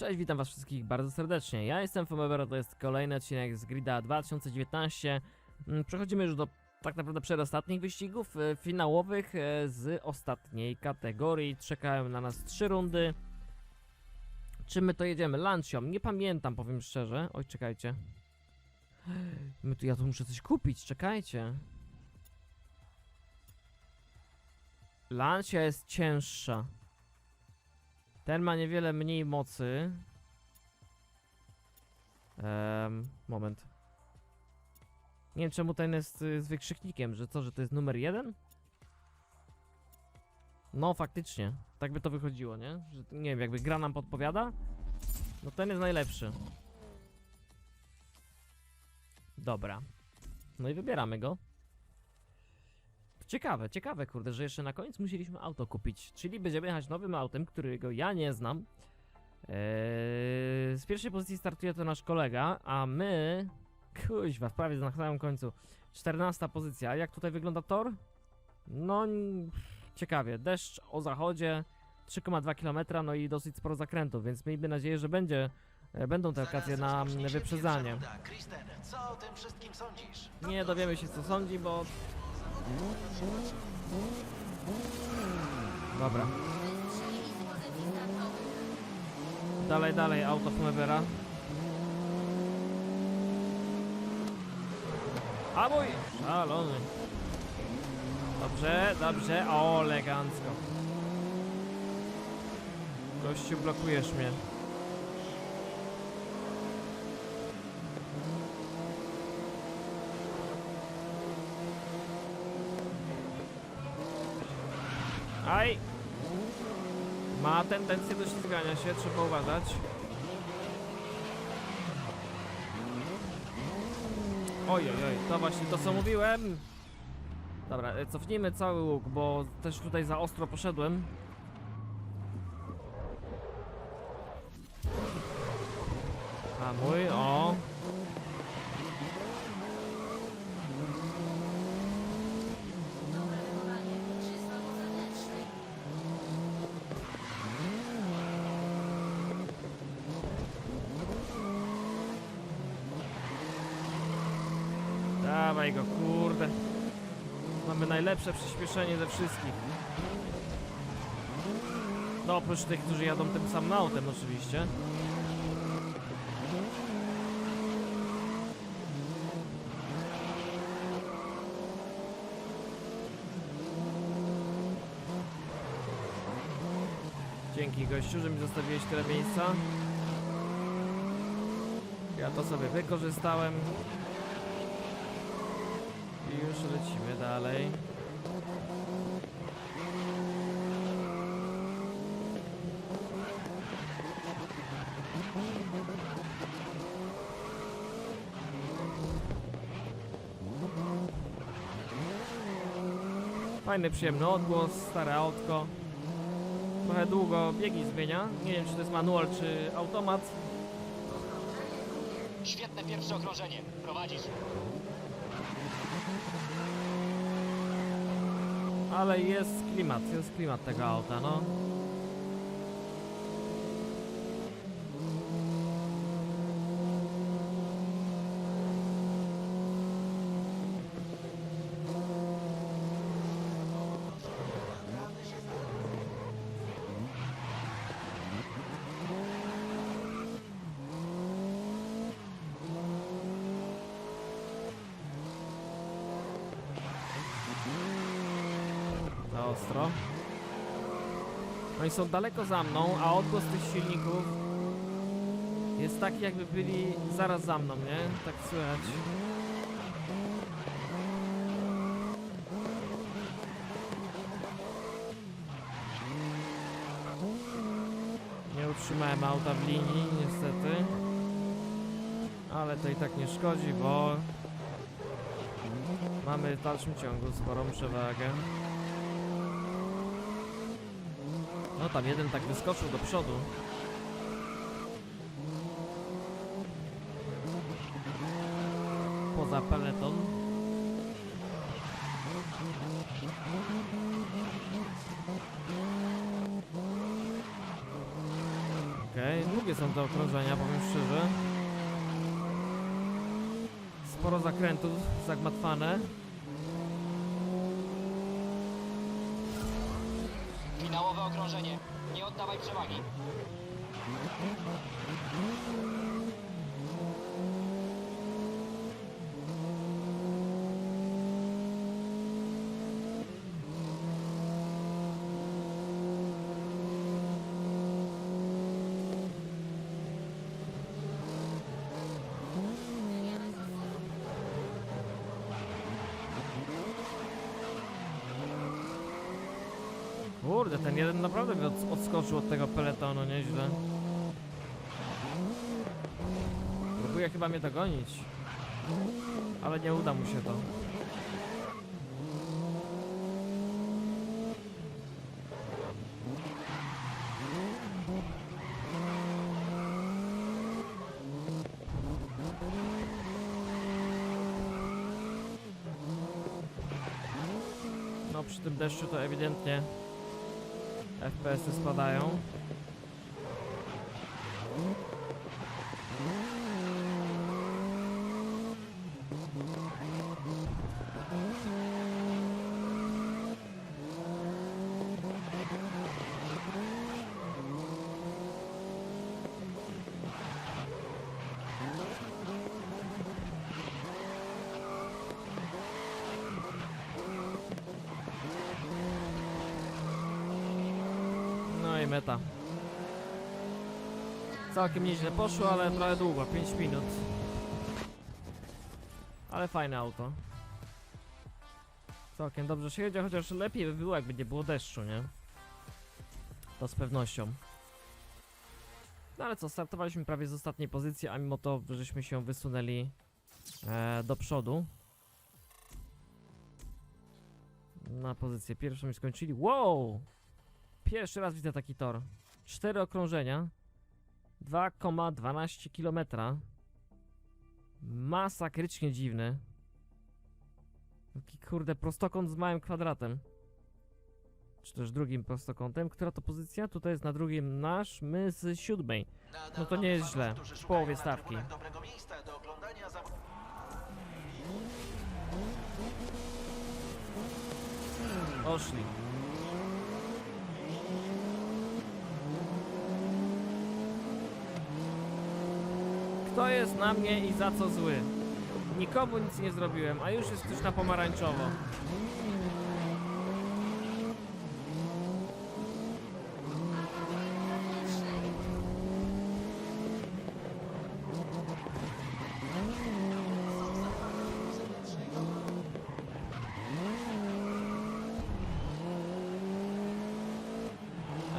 Cześć, witam was wszystkich bardzo serdecznie. Ja jestem Fomever, to jest kolejny odcinek z Grida 2019. Mm, Przechodzimy już do tak naprawdę przedostatnich wyścigów e, finałowych e, z ostatniej kategorii. Czekają na nas trzy rundy. Czy my to jedziemy? Lancią? Nie pamiętam, powiem szczerze. Oj, czekajcie. My tu, ja tu muszę coś kupić, czekajcie. Lancia jest cięższa. Ten ma niewiele mniej mocy. Moment. Nie wiem czemu ten jest y, z wykrzyknikiem, że co, że to jest numer jeden? No faktycznie, tak by to wychodziło, nie? Że, nie wiem, jakby gra nam podpowiada? No ten jest najlepszy. Dobra. No i wybieramy go. Ciekawe, ciekawe, kurde, że jeszcze na koniec musieliśmy auto kupić. Czyli będziemy jechać nowym autem, którego ja nie znam. Eee, z pierwszej pozycji startuje to nasz kolega, a my... Kuźwa, prawie na samym końcu. 14 pozycja. Jak tutaj wygląda tor? No, ciekawie. Deszcz o zachodzie, 3,2 km, no i dosyć sporo zakrętów, więc miejmy nadzieję, że będzie, e, będą te okazje na wyprzedzanie. pierwsza runda. Kristen, co o tym wszystkim sądzisz? Nie dowiemy się co sądzi, bo... Dobra. Dalej, dalej, auto. A mój! Szalony. Dobrze, dobrze, o, elegancko. Gościu, blokujesz mnie. Aj! Ma tendencję do ślizgania się, trzeba uważać. Oj, oj, oj, to właśnie to co mówiłem. Dobra, e, cofnijmy cały łuk, bo też tutaj za ostro poszedłem. A mój, o. Kurde. Mamy najlepsze przyspieszenie ze wszystkich. No oprócz tych, którzy jadą tym samym autem oczywiście. Dzięki gościu, że mi zostawiłeś tyle miejsca. Ja to sobie wykorzystałem. I już lecimy dalej. Fajny, przyjemny odgłos, stare autko. Trochę długo biegi zmienia. Nie wiem, czy to jest manual, czy automat. Świetne pierwsze okrążenie. Prowadzisz. Ale jest klimat, jest klimat tego auta, no. Ostro. Są daleko za mną, a odgłos tych silników jest taki jakby byli zaraz za mną, nie? Tak słychać. Nie utrzymałem auta w linii, niestety. Ale to i tak nie szkodzi, bo mamy w dalszym ciągu sporą przewagę. No tam jeden tak wyskoczył do przodu. Poza peleton. Okej, długie są te okrążenia, powiem szczerze. Sporo zakrętów zagmatwane. Finałowe okrążenie. Nie oddawaj przewagi. Kurde, ten jeden naprawdę mi od, odskoczył od tego peletonu, nieźle. Próbuje chyba mnie dogonić. Ale nie uda mu się to. No przy tym deszczu to ewidentnie FPS-y spadają. No i meta. Całkiem nieźle poszło, ale trochę długo, 5 minut. Ale fajne auto. Całkiem dobrze się jedzie, chociaż lepiej by było jakby nie było deszczu, nie? To z pewnością. No ale co, startowaliśmy prawie z ostatniej pozycji, a mimo to żeśmy się wysunęli e, do przodu. Na pozycję pierwszą i skończyli. Wow! Pierwszy raz widzę taki tor. Cztery okrążenia. 2,12 km. Masakrycznie dziwny. Taki kurde prostokąt z małym kwadratem. Czy też drugim prostokątem. Która to pozycja? Tutaj jest na drugim nasz, my z siódmej. No to nie jest źle. W połowie stawki. Oszli. Kto jest na mnie i za co zły? Nikomu nic nie zrobiłem, a już jest już na pomarańczowo.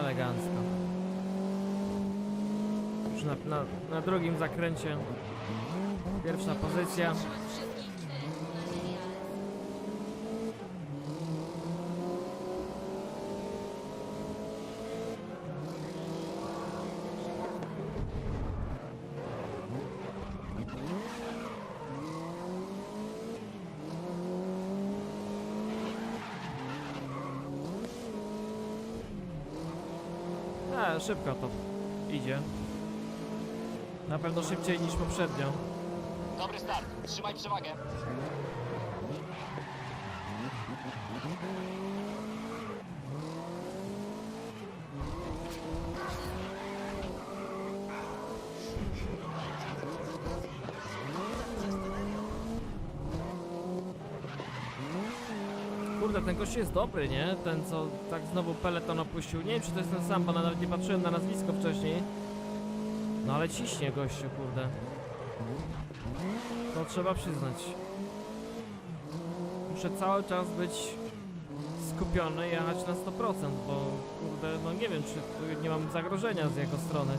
Elegancko. Już na, na, na drugim zakręcie. Pierwsza pozycja. A, szybko to idzie. Na pewno szybciej niż poprzednio. Dobry start. Trzymaj przewagę. Kurde, ten gość jest dobry, nie? Ten, co tak znowu peleton opuścił. Nie wiem, czy to jest ten sam, bo nawet nie patrzyłem na nazwisko wcześniej. No ale ciśnie gościu, kurde. To trzeba przyznać. Muszę cały czas być skupiony i jechać na 100%, bo kurde, no nie wiem, czy nie mam zagrożenia z jego strony.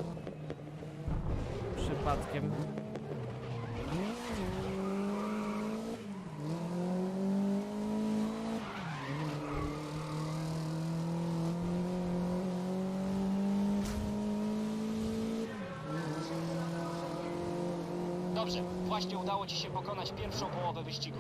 Przypadkiem. Dobrze. Właśnie udało ci się pokonać pierwszą połowę wyścigu.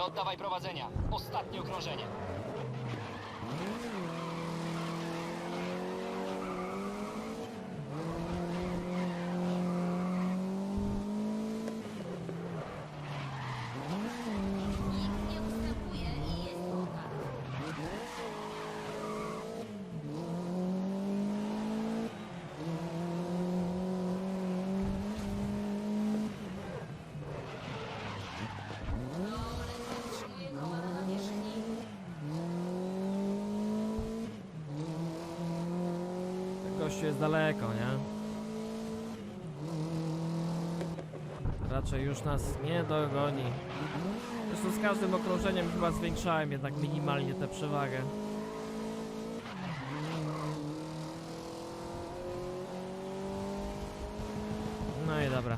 Nie oddawaj prowadzenia. Ostatnie okrążenie. Nikt nie ustępuje i jest pokaz. Czuję koła na nawierzchni. Gościu jest daleko, nie? Raczej już nas nie dogoni. Zresztą z każdym okrążeniem chyba zwiększałem jednak minimalnie tę przewagę. No i dobra.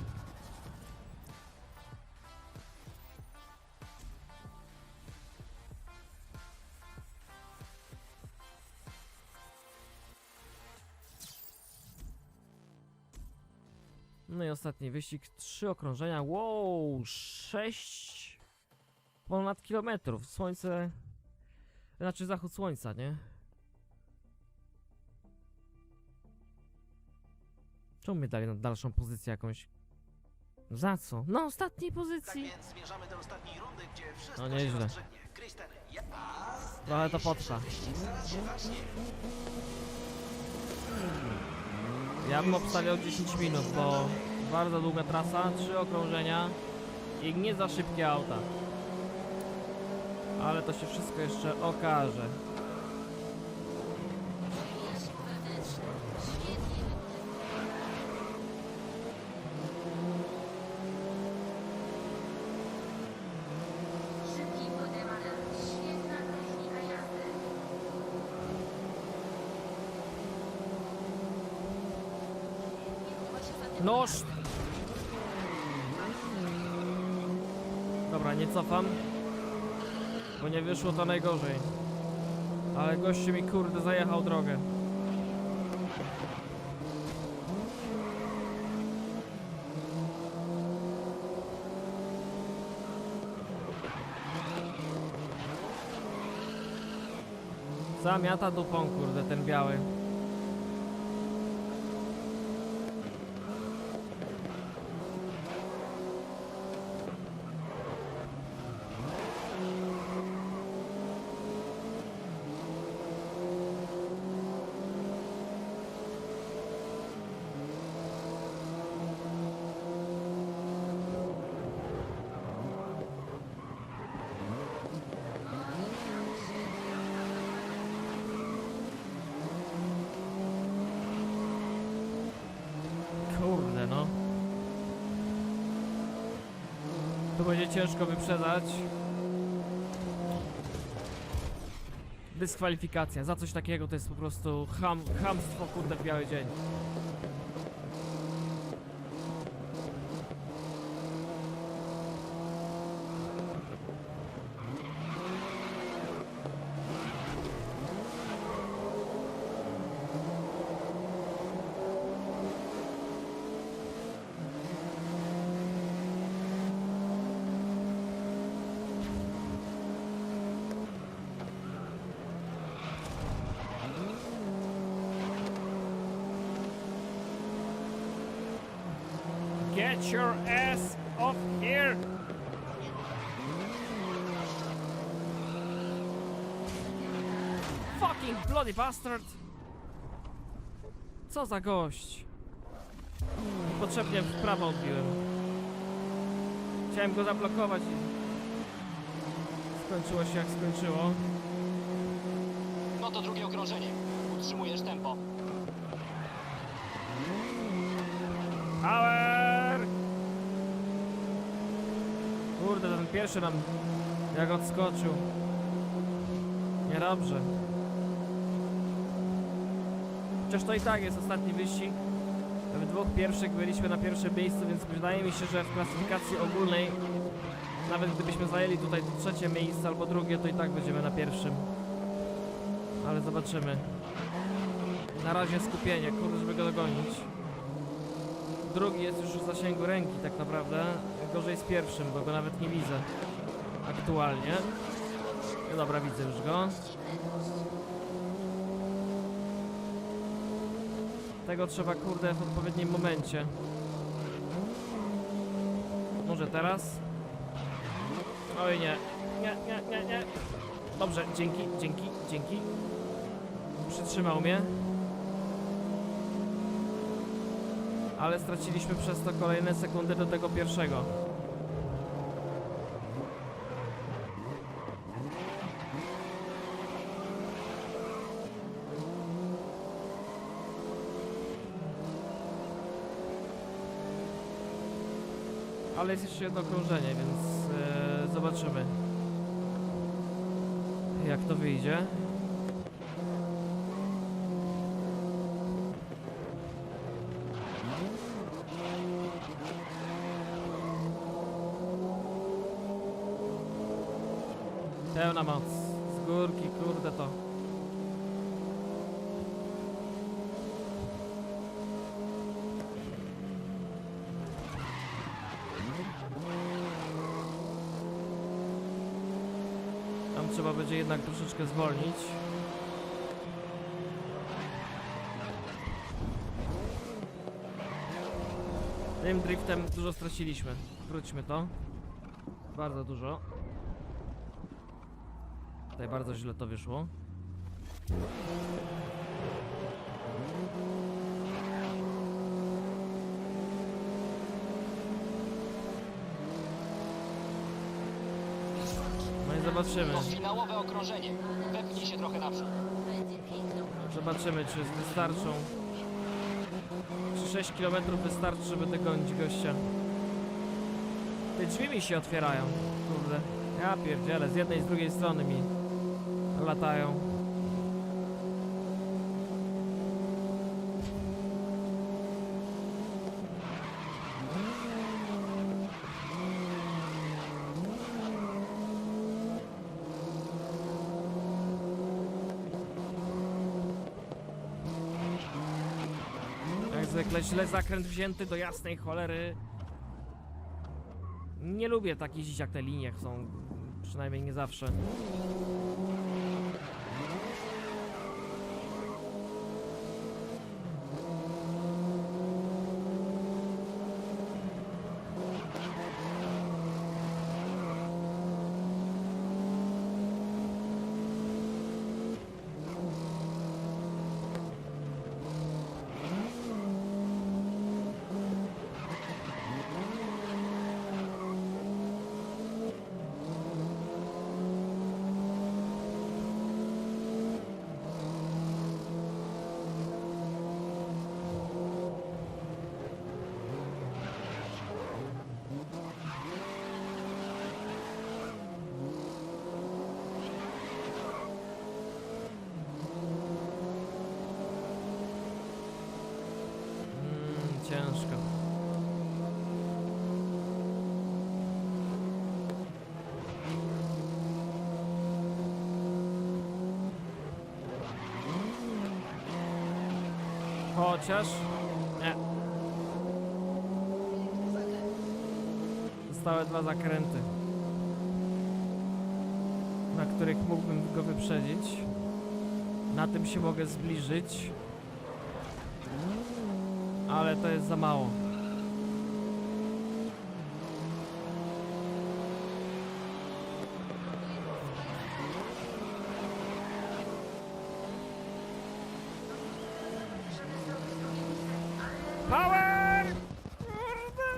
Ostatni wyścig, trzy okrążenia, wow, sześć ponad kilometrów, słońce, znaczy zachód słońca, nie? Czemu mnie dali na dalszą pozycję jakąś? Za co? Na ostatniej Tak pozycji? więc zmierzamy do ostatniej rundy, gdzie wszystko No się nieźle. rozstrzygnie. Kristen, ja... Trochę to potrwa. Wyścig zaraz się zacznie. Ja bym obstawiał 10 minut, bo bardzo długa trasa, trzy okrążenia i nie za szybkie auta. Ale to się wszystko jeszcze okaże. Dobra, nie cofam. Bo nie wyszło to najgorzej. Ale gościu mi kurde zajechał drogę. Zamiata dupą kurde ten biały. Kurde no. Tu będzie ciężko wyprzedzać. Dyskwalifikacja. Za coś takiego to jest po prostu ham, hamstwo kurde w biały dzień. Get your ass off here! Fucking bloody bastard! Co za gość? Potrzebnie w prawo odbiłem. Chciałem go zablokować i skończyło się jak skończyło. No to drugie okrążenie. Utrzymujesz tempo. Power! Kurde, ten pierwszy nam jak odskoczył. Niedobrze. Chociaż to i tak jest ostatni wyścig. W dwóch pierwszych byliśmy na pierwszym miejscu, więc wydaje mi się, że w klasyfikacji ogólnej, nawet gdybyśmy zajęli tutaj trzecie miejsce albo drugie, to i tak będziemy na pierwszym. Ale zobaczymy. Na razie skupienie, kurde, żeby go dogonić. Drugi jest już w zasięgu ręki tak naprawdę. Gorzej z pierwszym, bo go nawet nie widzę. Aktualnie. No dobra, widzę już go. Tego trzeba kurde w odpowiednim momencie. Może teraz? Oj nie. Nie, nie, nie, nie. Dobrze, dzięki, dzięki, dzięki. Przytrzymał mnie. Ale straciliśmy przez to kolejne sekundy do tego pierwszego. Ale jest jeszcze jedno krążenie, więc e, zobaczymy jak to wyjdzie. Pełna moc. Z górki, kurde to. Tam trzeba będzie jednak troszeczkę zwolnić. Tym driftem dużo straciliśmy. Wróćmy to. Bardzo dużo. Tutaj bardzo źle to wyszło. Zobaczymy. To finałowe okrążenie. Wepnij się trochę naprzód. Zobaczymy, czy wystarczą. Czy 6 km wystarczy, żeby dogonić gościa. Te drzwi mi się otwierają. Kurde. Ja pierdzielę, z jednej i z drugiej strony mi latają. Źle zakręt wzięty do jasnej cholery. Nie lubię tak jeździć jak te linie są. Przynajmniej nie zawsze. Ciężko. Chociaż... Nie. Zostały dwa zakręty. Na których mógłbym go wyprzedzić. Na tym się mogę zbliżyć. Ale to jest za mało. Power! Kurde!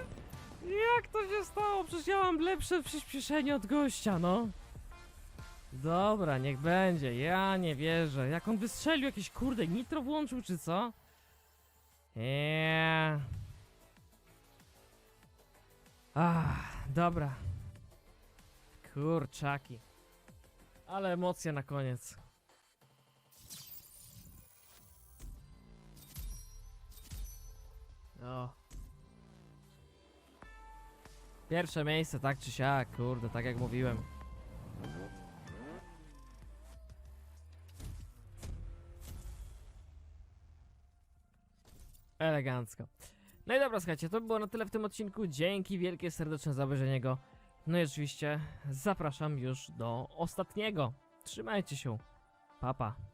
Jak to się stało? Przecież ja mam lepsze przyspieszenie od gościa, no. Dobra, niech będzie. Ja nie wierzę. Jak on wystrzelił jakieś kurde nitro włączył czy co? Eee. Ach, dobra. Kurczaki. Ale emocje na koniec. O. Pierwsze miejsce, tak czy siak, kurde, tak jak mówiłem. Elegancko. No i dobra, słuchajcie, to było na tyle w tym odcinku. Dzięki wielkie serdeczne za obejrzenie go. No i oczywiście zapraszam już do ostatniego. Trzymajcie się. Papa. Pa.